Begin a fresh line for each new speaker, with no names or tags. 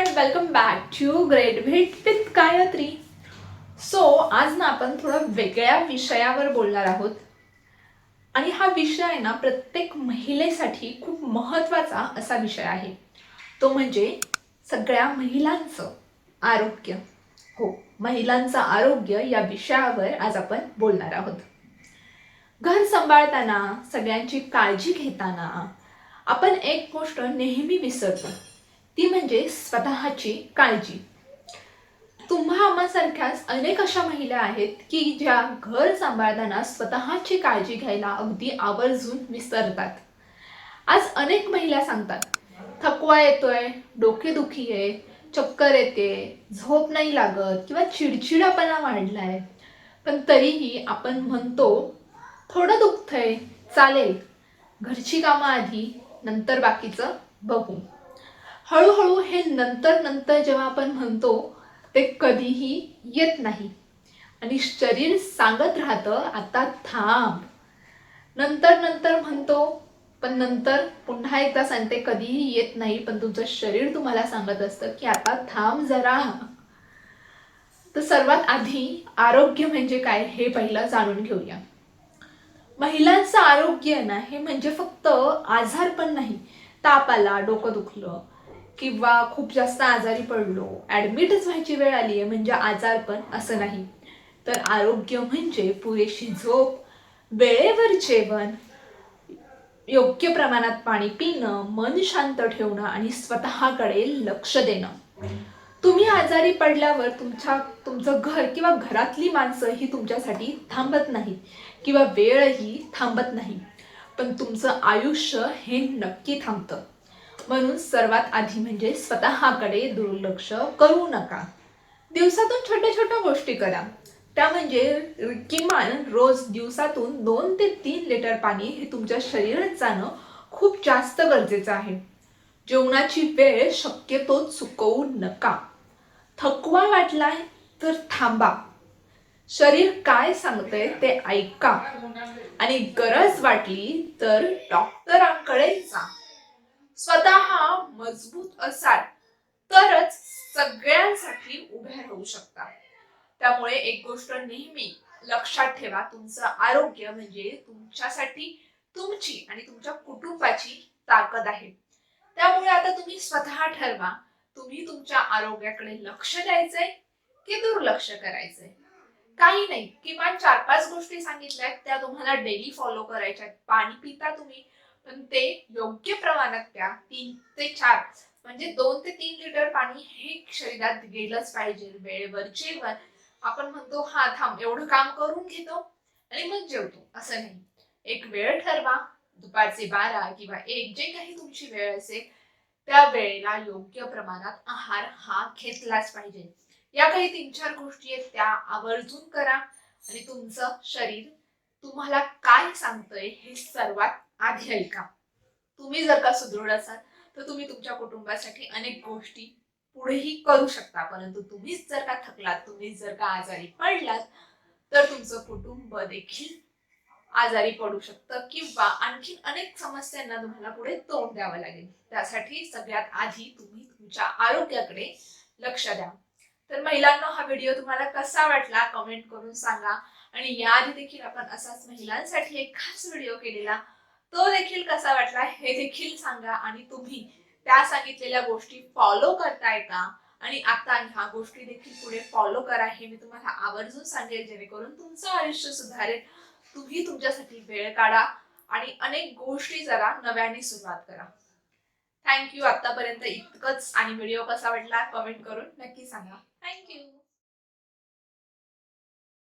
And welcome back to great भेट with Gayatri so आज ना आपण थोडं वेगळ्या विषयावर बोलणार आहोत. आणि हा विषय आहे ना प्रत्येक महिलेसाठी खूप महत्त्वाचा असा विषय आहे. तो म्हणजे सगळ्या महिलांचं आरोग्य. हो महिलांचं आरोग्य या विषयावर आज आपण बोलणार आहोत. घर सांभाळताना सगळ्यांची काळजी घेताना आपण एक गोष्ट नेहमी विसरतो. ती म्हणजे स्वतःची काळजी. तुम्हा आम्हासारख्याच अनेक अशा महिला आहेत की ज्या घर सांभाळताना स्वतःची काळजी घ्यायला अगदी आवर्जून विसरतात. आज अनेक महिला सांगतात थकवा येतोय डोकेदुखी आहे चक्कर येते झोप नाही लागत किंवा चिडचिडापणा वाढलाय. पण तरीही आपण म्हणतो थोडं दुखतंय चालेल. घरची कामं आधी नंतर बाकीचं बघू. हळूहळू हे नंतर नंतर जेव्हा आपण म्हणतो ते कधीही येत नाही. आणि शरीर सांगत राहतं आता थांब. नंतर नंतर म्हणतो पण नंतर पुन्हा एकदा सांगते कधीही येत नाही पण तुमचं शरीर तुम्हाला सांगत असतं की आता थांब जरा. तर सर्वात आधी आरोग्य म्हणजे काय हे पहिलं जाणून घेऊया. महिलांचं आरोग्य ना हे म्हणजे फक्त आजार पण नाही ताप आला डोकं दुखलं किंवा खूप जास्त आजारी पडलो. ॲडमिटच व्हायची वेळ आली आहे म्हणजे आजार पण असं नाही. तर आरोग्य म्हणजे पुरेशी झोप वेळेवर जेवण योग्य प्रमाणात पाणी पिणं मन शांत ठेवणं आणि स्वतःकडे लक्ष देणं. तुम्ही आजारी पडल्यावर तुमच्या तुमचं घर किंवा घरातली माणसं ही तुमच्यासाठी थांबत नाहीत किंवा वेळही थांबत नाही. पण तुमचं आयुष्य हे नक्की थांबतं. म्हणून सर्वात आधी म्हणजे स्वतःकडे दुर्लक्ष करू नका. दिवसातून छोट्या छोट्या गोष्टी करा. त्या म्हणजे किमान रोज दिवसातून दोन ते तीन लिटर पाणी हे तुमच्या शरीरात जाणं खूप जास्त गरजेचं आहे. जेवणाची वेळ शक्यतो चुकवू नका. थकवा वाटलाय तर थांबा. शरीर काय सांगतंय ते ऐका. आणि गरज वाटली तर डॉक्टरांकडे जा. असाल तरच सगळ्यांसाठी उभ्या राहू शकता. त्यामुळे एक गोष्ट नेहमी लक्षात ठेवा तुमचं आरोग्य म्हणजे तुमच्यासाठी तुमची आणि तुमच्या कुटुंबाची ताकद आहे. त्यामुळे आता तुम्ही स्वतः ठरवा तुम्ही तुमच्या आरोग्याकडे लक्ष द्यायचंय की दुर्लक्ष करायचंय? काही नाही किमान चार पाच गोष्टी सांगितल्यात त्या तुम्हाला डेली फॉलो करायच्या आहेत पाणी पिता तुम्ही पण ते योग्य प्रमाणात प्या तीन ते चार. म्हणजे दोन ते तीन लिटर पाणी हे शरीरात गेलंच पाहिजे वेळेवर जेवण आपण म्हणतो हा थांब एवढं काम करून घेतो आणि मग जेवतो. असं नाही. एक वेळ ठरवा दुपारचे बारा किंवा एक जे काही तुमची वेळ असेल त्या वेळेला योग्य प्रमाणात आहार हा घेतलाच पाहिजे. या काही तीन चार गोष्टी आहेत त्या आवर्जून करा आणि तुमचं शरीर तुम्हाला काय सांगतंय हे सर्वात आधी ऐका. तुम्ही जर का सुदृढ असाल तर तुम्ही तुमच्या कुटुंबासाठी अनेक गोष्टी पुढेही करू शकता. परंतु तुम्हीच जर का थकलात तुम्हीच जर का आजारी पडलात तर तुमचं कुटुंब देखील आजारी पडू शकतं किंवा आणखी अनेक समस्यांना तुम्हाला पुढे तोंड द्यावं लागेल. त्यासाठी सगळ्यात आधी तुम्ही तुमच्या आरोग्याकडे लक्ष द्या. तर महिलांना हा व्हिडिओ तुम्हाला कसा वाटला कमेंट करून सांगा. आणि याआधी देखील आपण असाच महिलांसाठी एक खास व्हिडिओ केलेला तो देखील कसा वाटला हे देखील सांगा आणि तुम्ही त्या सांगितलेल्या गोष्टी फॉलो करताय का? आणि आता ह्या गोष्टी देखील पुढे फॉलो करा हे मी तुम्हाला आवर्जून सांगेल जेणेकरून तुमचं आयुष्य सुधारेल. तुम्ही तुमच्यासाठी वेळ काढा आणि अनेक गोष्टी जरा नव्याने सुरुवात करा. थँक्यू आतापर्यंत इतकंच. आणि व्हिडिओ कसा वाटला? कमेंट करून नक्की सांगा. थँक्यू